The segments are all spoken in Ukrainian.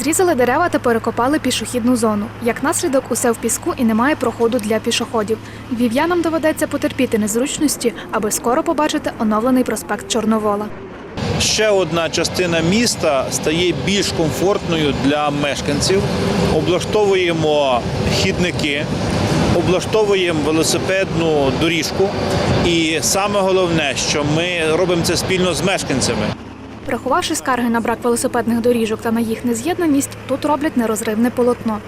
Зрізали дерева та перекопали пішохідну зону. Як наслідок, усе в піску і немає проходу для пішоходів. Львів'янам доведеться потерпіти незручності, аби скоро побачити оновлений проспект Чорновола. Ще одна частина міста стає більш комфортною для мешканців. Облаштовуємо хідники, облаштовуємо велосипедну доріжку. І саме головне, що ми робимо це спільно з мешканцями. Врахувавши скарги на брак велосипедних доріжок та на їх нез'єднаність, тут роблять нерозривне полотно.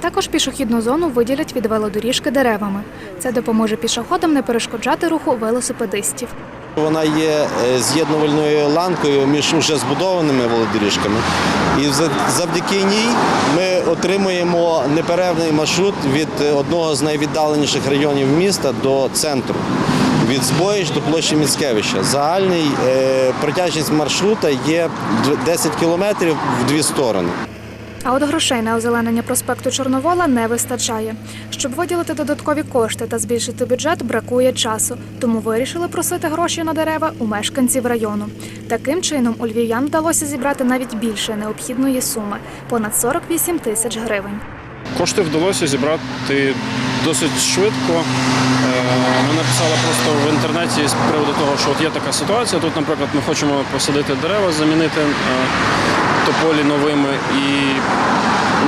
Також пішохідну зону виділять від велодоріжки деревами. Це допоможе пішоходам не перешкоджати руху велосипедистів. Вона є е, з'єднувальною ланкою між уже збудованими велодоріжками. І завдяки ній ми отримуємо неперервний маршрут від е, одного з найвіддаленіших районів міста до центру. Від Збоїч до площі Міцкевича. Загальний е, протяжність маршрута є дв- 10 кілометрів в дві сторони. А от грошей на озеленення проспекту Чорновола не вистачає. Щоб виділити додаткові кошти та збільшити бюджет, бракує часу. Тому вирішили просити гроші на дерева у мешканців району. Таким чином у львів'ян вдалося зібрати навіть більше необхідної суми понад 48 тисяч гривень. Кошти вдалося зібрати досить швидко. Е, Ми написали просто в інтернеті з приводу того, що от є така ситуація. Тут, наприклад, ми хочемо посадити дерева, замінити е, тополі новими і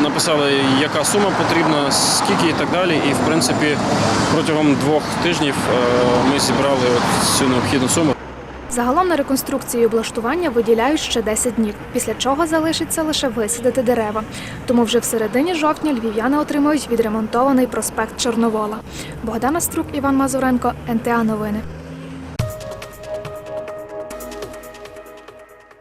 написали, яка сума потрібна, скільки і так далі. І в принципі протягом двох тижнів е, ми зібрали цю необхідну суму. Загалом на реконструкцію облаштування виділяють ще 10 днів, після чого залишиться лише висадити дерева. Тому вже в середині жовтня львів'яни отримують відремонтований проспект Чорновола. Богдана Струк, Іван Мазуренко, НТА Новини.